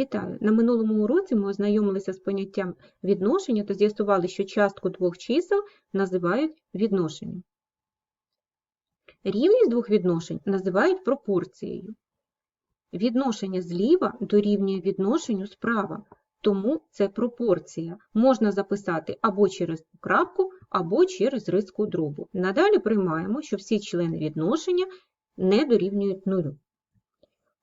Вітаю! На минулому уроці ми ознайомилися з поняттям відношення та з'ясували, що частку двох чисел називають відношенням. Рівність двох відношень називають пропорцією. Відношення зліва дорівнює відношенню справа, тому це пропорція. Можна записати або через крапку, або через риску дробу. Надалі приймаємо, що всі члени відношення не дорівнюють нулю.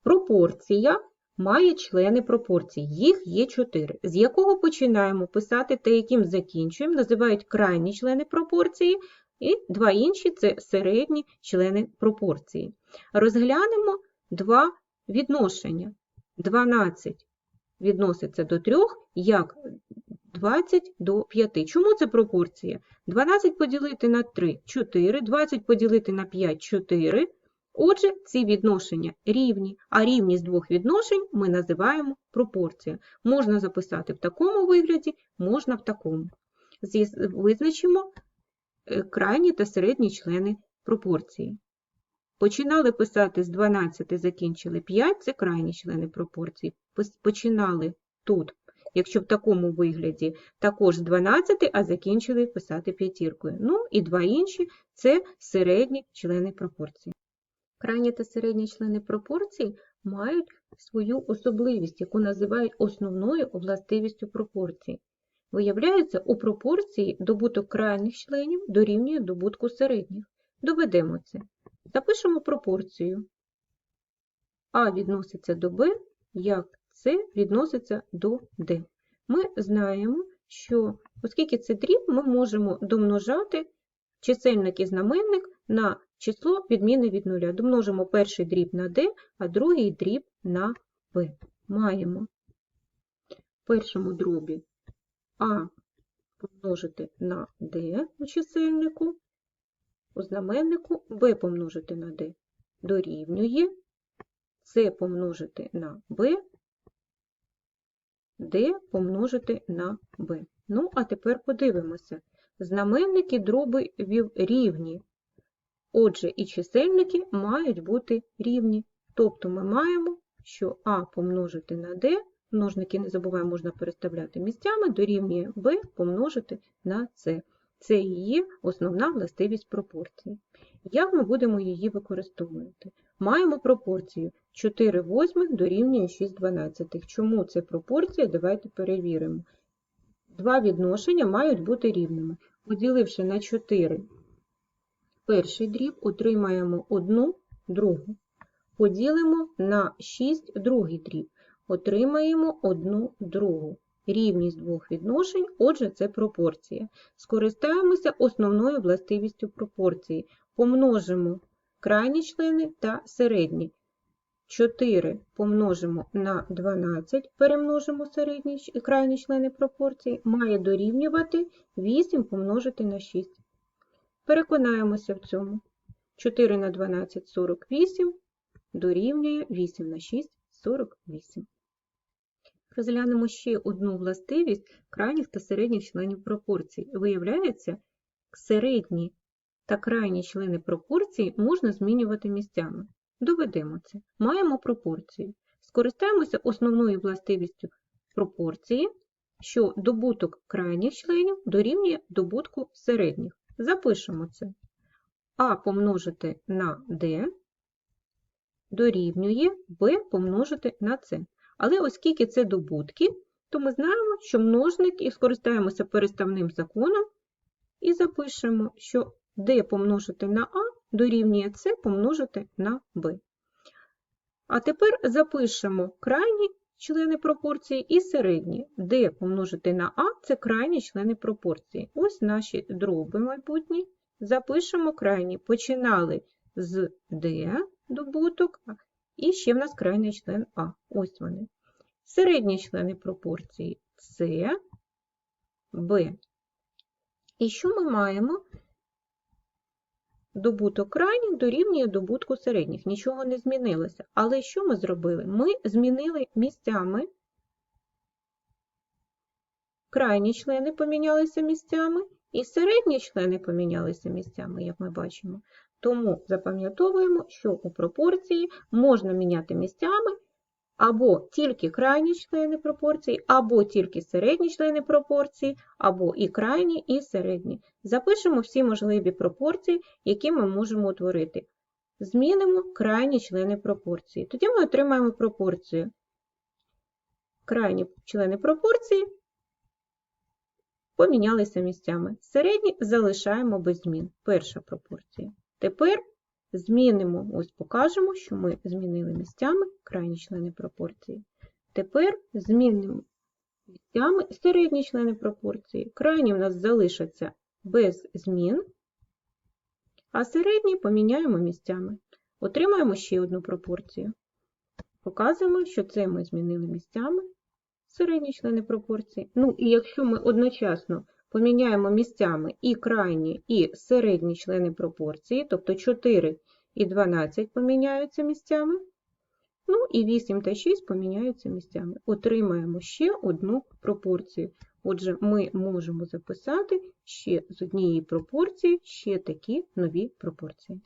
Пропорція має члени пропорцій. Їх є чотири. З якого починаємо писати та яким закінчуємо, називають крайні члени пропорції, і два інші це середні члени пропорції. Розглянемо два відношення. 12 відноситься до 3, як 20 до 5. Чому це пропорція? 12 поділити на 3 – 4, 20 поділити на 5 – 4. Отже, ці відношення рівні, а рівність двох відношень ми називаємо пропорція. Можна записати в такому вигляді, можна в такому. Визначимо е, крайні та середні члени пропорції. Починали писати з 12, закінчили 5, це крайні члени пропорції. Починали тут, якщо в такому вигляді, також з 12, а закінчили писати п'ятіркою. Ну і два інші це середні члени пропорції. Крайні та середні члени пропорцій мають свою особливість, яку називають основною властивістю пропорції. Виявляється, у пропорції добуток крайніх членів дорівнює добутку середніх. Доведемо це. Запишемо пропорцію. А відноситься до Б, як С відноситься до Д. Ми знаємо, що, оскільки це дріб, ми можемо домножати чисельник і знаменник на число відмінне від нуля. Домножимо перший дріб на d, а другий дріб на b. Маємо в першому дробі а помножити на d у чисельнику, у знаменнику b помножити на d дорівнює c помножити на b, d помножити на b. Ну, а тепер подивимося. Знаменники дробів рівні. Отже, і чисельники мають бути рівні. Тобто ми маємо, що А помножити на D, множники, не забуваємо, можна переставляти місцями, дорівнює b помножити на С. Це і є основна властивість пропорції. Як ми будемо її використовувати? Маємо пропорцію 4 восьмих дорівнює 6 дванадцятих. Чому це пропорція? Давайте перевіримо. Два відношення мають бути рівними. Поділивши на 4 перший дріб, отримаємо одну другу. Поділимо на 6 другий дріб, отримаємо одну другу. Рівність двох відношень, отже, це пропорція. Скористаємося основною властивістю пропорції. Помножимо крайні члени та середні. 4 помножимо на 12, перемножимо середні і крайні члени пропорції, має дорівнювати 8 помножити на 6. Переконаємося в цьому. 4 на 12 – 48, дорівнює 8 на 6 – 48. Розглянемо ще одну властивість крайніх та середніх членів пропорцій. Виявляється, середні та крайні члени пропорції можна змінювати місцями. Доведемо це. Маємо пропорцію. Скористаємося основною властивістю пропорції, що добуток крайніх членів дорівнює добутку середніх. Запишемо це. А помножити на d дорівнює b помножити на С. Але оскільки це добутки, то ми знаємо, що множник і скористаємося переставним законом і запишемо, що d помножити на А дорівнює С помножити на b. А тепер запишемо крайні члени пропорції і середні. d помножити на А це крайні члени пропорції. Ось наші дроби майбутні. Запишемо крайні. Починали з d добуток, і ще в нас крайній член А. Ось вони. Середні члени пропорції С, Б. І що ми маємо? Добуток крайніх дорівнює добутку середніх. Нічого не змінилося. Але що ми зробили? Ми змінили місцями. Крайні члени помінялися місцями, і середні члени помінялися місцями, як ми бачимо. Тому запам'ятовуємо, що у пропорції можна міняти місцями або тільки крайні члени пропорції, або тільки середні члени пропорції, або і крайні, і середні. Запишемо всі можливі пропорції, які ми можемо утворити. Змінимо крайні члени пропорції. Тоді ми отримаємо пропорцію. Крайні члени пропорції помінялися місцями. Середні залишаємо без змін. Перша пропорція. Тепер змінимо, ось покажемо, що ми змінили місцями крайні члени пропорції. Тепер змінимо місцями середні члени пропорції. Крайні в нас залишаться без змін, а середні поміняємо місцями. Отримаємо ще одну пропорцію. Показуємо, що це ми змінили місцями середні члени пропорції. Ну, і якщо ми одночасно поміняємо місцями і крайні, і середні члени пропорції, тобто 4 і 12 поміняються місцями, ну і 8 та 6 поміняються місцями. Отримаємо ще одну пропорцію. Отже, ми можемо записати ще з однієї пропорції ще такі нові пропорції.